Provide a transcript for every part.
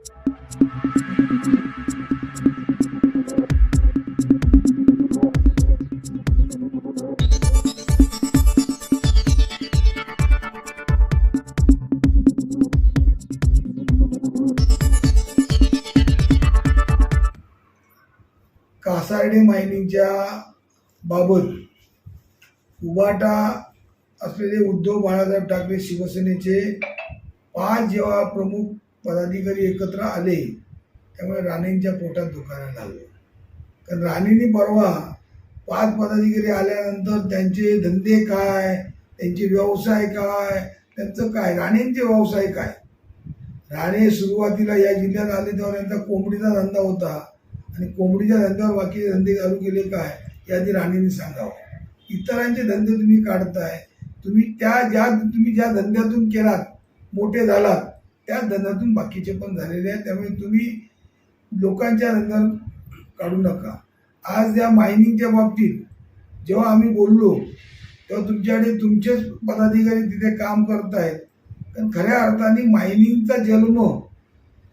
कासारडे मायनिंगच्या बाबत उबाटा असलेले उद्धव बाळासाहेब ठाकरे शिवसेनेचे पाच जेव्हा प्रमुख पदाधिकारी एकत्र आले त्यामुळे राणेंच्या पोटात दुखायला लागलं. कारण राणेंनी परवा पाच पदाधिकारी आल्यानंतर त्यांचे धंदे काय त्यांचे व्यवसाय काय त्यांचं काय राणेंचे व्यवसाय काय? राणे सुरुवातीला या जिल्ह्यात आले तेव्हा त्यांचा कोंबडीचा धंदा होता. आणि कोंबडीच्या धंद्यावर बाकीचे धंदे चालू केले काय हे आधी राणेंनी सांगावं. इतरांचे धंदे तुम्ही काढताय. तुम्ही त्या ज्या तुम्ही ज्या धंद्यातून केलात मोठे झालात त्या धंद्यातून बाकीचे पण झालेले आहेत. त्यामुळे तुम्ही लोकांच्या धंद्यात काढू नका. आज या मायनिंगच्या बाबतीत जेव्हा आम्ही बोललो तेव्हा तुमच्याकडे तुमचेच पदाधिकारी तिथे काम करत आहेत पण खऱ्या अर्थाने मायनिंगचा जन्म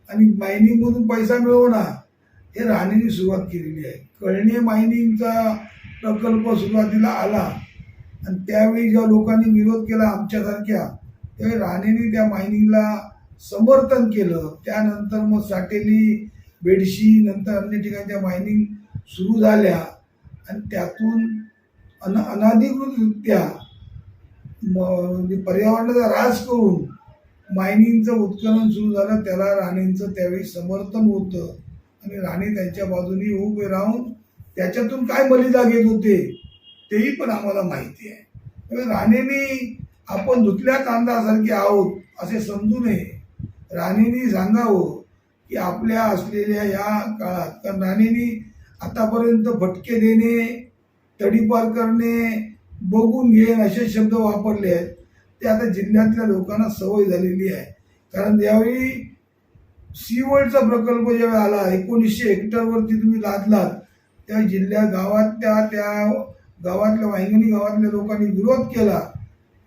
आणि मायनिंगमधून पैसा मिळवणं हे राहण्याची सुरुवात केलेली आहे. कळणे मायनिंगचा प्रकल्प सुरुवातीला आला आणि त्यावेळी जेव्हा लोकांनी विरोध केला आमच्यासारख्या त्यावेळी राणेने त्या मायनिंगला समर्थन केलं. त्यानंतर मग साटेली बेडशी नंतर अन्य ठिकाणच्या मायनिंग सुरू झाल्या. आणि त्यातून अन अनाधिकृतरित्या म- म्हणजे पर्यावरणाचा ऱ्हास करून मायनिंगचं उत्खनन सुरू झालं. त्याला राणेंचं त्यावेळी समर्थन होतं. आणि राणे त्यांच्या बाजूनी उभे राहून त्याच्यातून काय बलिदा घेत होते तेही पण आम्हाला माहिती आहे. त्यामुळे राणेंनी आपण धुतल्या कांदासारखे आहोत असे समजू नये. राणींनी सांगावं की आपल्या असलेल्या या काळात कारण राणींनी आतापर्यंत फटके देणे तडीपार करणे बघून घेणे असे शब्द वापरले आहेत. ते आता जिल्ह्यातल्या लोकांना सवय झालेली आहे. कारण यावेळी सीवर्डचा प्रकल्प ज्यावेळी आला एकोणीसशे हेक्टरवरती तुम्ही लादलात त्या जिल्ह्या गावात त्या त्या गावातल्या वाहिंगणी गावातल्या लोकांनी विरोध केला.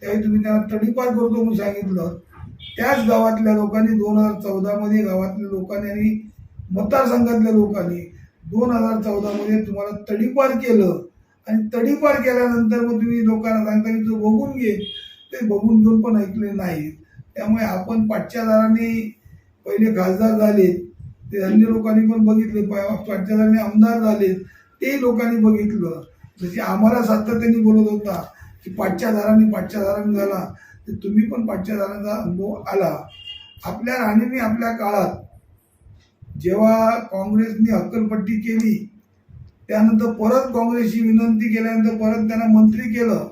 त्यावेळी तुम्ही त्यांना तडीपार करतो म्हणून सांगितलं. त्याच गावातल्या लोकांनी दोन हजार चौदामध्ये गावातल्या लोकांनी आणि मतदारसंघातल्या लोकांनी दोन हजार चौदामध्ये तुम्हाला तडीपार केलं. आणि तडीपार केल्यानंतर मग तुम्ही लोकांना सांगता की तू बघून घे. ते बघून घेऊन पण ऐकले नाहीत त्यामुळे आपण पाठच्यादारांनी पहिले खासदार झाले ते अन्य लोकांनी पण बघितले. पा- पाठच्यादारांनी आमदार झाले ते लोकांनी बघितलं. जसे आम्हाला सातत्याने बोलत होता की पाठच्यादारांनी पाठच्यादारांनी झाला. ते तुम्ही पण पाठच्या जाण्याचा अनुभव आला. आपल्या राणीने आपल्या काळात जेव्हा काँग्रेसने हक्कलपट्टी केली त्यानंतर परत काँग्रेसची विनंती केल्यानंतर परत त्यांना मंत्री केलं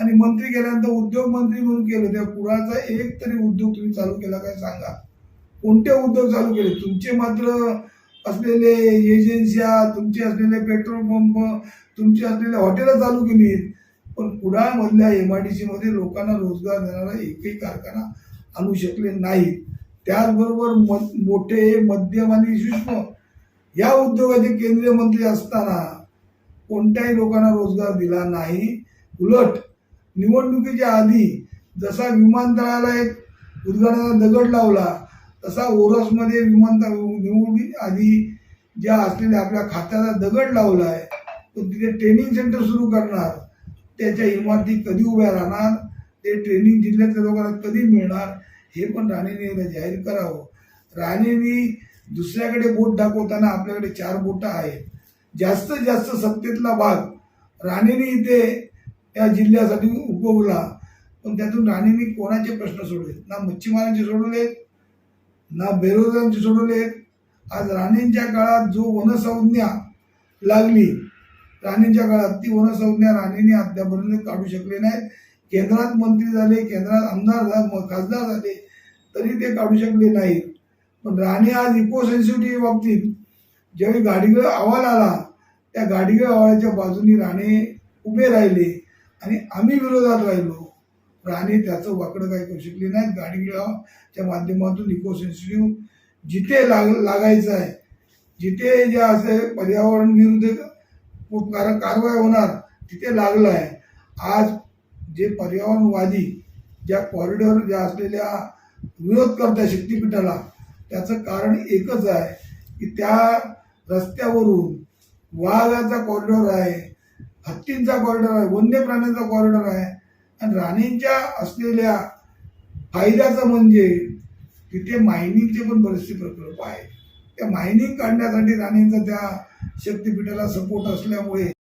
आणि मंत्री केल्यानंतर उद्योग मंत्री म्हणून केलं त्या कुळाचा एक तरी उद्योग तुम्ही चालू केला काय सांगा? कोणते उद्योग चालू केले? तुमचे मात्र असलेले एजन्स्या तुमचे असलेले पेट्रोल पंप तुमची असलेले हॉटेलं चालू केली पण कुडाळमधल्या एम आय डी सीमध्ये लोकांना रोजगार देणारा एकही कारखाना आणू शकले नाहीत त्याचबरोबर म मोठे मध्यम आणि सूक्ष्म या उद्योगाचे केंद्रीय मंत्री असताना कोणत्याही लोकांना रोजगार दिला नाही. उलट निवडणुकीच्या आधी जसा विमानतळाला एक उद्घाटनाचा दगड लावला तसा ओरसमध्ये विमानतळ निवडी आधी ज्या असलेल्या आपल्या खात्याचा दगड लावला आहे तो तिथे ट्रेनिंग सेंटर सुरू करणार. त्याच्या इमारती कधी उभ्या राहणार? ते ट्रेनिंग जिल्ह्यातल्या लोकांना कधी मिळणार? हे पण राणेने जाहीर करावं. राणेंनी दुसऱ्याकडे बोट दाखवताना आपल्याकडे चार बोटं आहेत. जास्तीत जास्त सत्तेतला भाग राणेने इथे या जिल्ह्यासाठी उपभोगला पण त्यातून राणेंनी कोणाचे प्रश्न सोडलेत? ना मच्छीमारांचे सोडवलेत ना बेरोजगारांचे सोडवलेत आज राणेंच्या काळात जो वनसंज्ञा लागली राणेंच्या काळात ती वनसंज्ञा राणेंनी अद्यापर्यंत काढू शकले नाहीत. केंद्रात मंत्री झाले केंद्रात आमदार झाले म- खासदार झाले तरी ते काढू शकले नाहीत. पण राणे आज इको सेन्सिटिव्ह बाबतीत ज्यावेळी गाडीगळ अहवाल आला त्या गाडीगळ अहवालाच्या बाजूनी राणे उभे राहिले आणि आम्ही विरोधात राहिलो. राणे त्याचं वाकडं काही करू शकले नाहीत. गाडीगळाच्या माध्यमातून इको सेन्सिटिव्ह जिथे लाग लागायचं आहे जिथे जे असे पर्यावरण विरुद्ध खूप कारण कारवाई होणार तिथे लागलं आहे. आज जे पर्यावरणवादी ज्या कॉरिडॉर ज्या असलेल्या विरोध करतात शक्तीपीठाला त्याचं कारण एकच आहे की त्या रस्त्यावरून वाघाचा कॉरिडॉर आहे हत्तींचा कॉरिडॉर आहे वन्य प्राण्यांचा कॉरिडॉर आहे आणि राणींच्या असलेल्या फायद्याचं म्हणजे तिथे मायनिंगचे पण बरेचसे प्रकल्प आहेत. त्या मायनिंग काढण्यासाठी राणींचा त्या शक्तीपीठाला सपोर्ट असल्यामुळे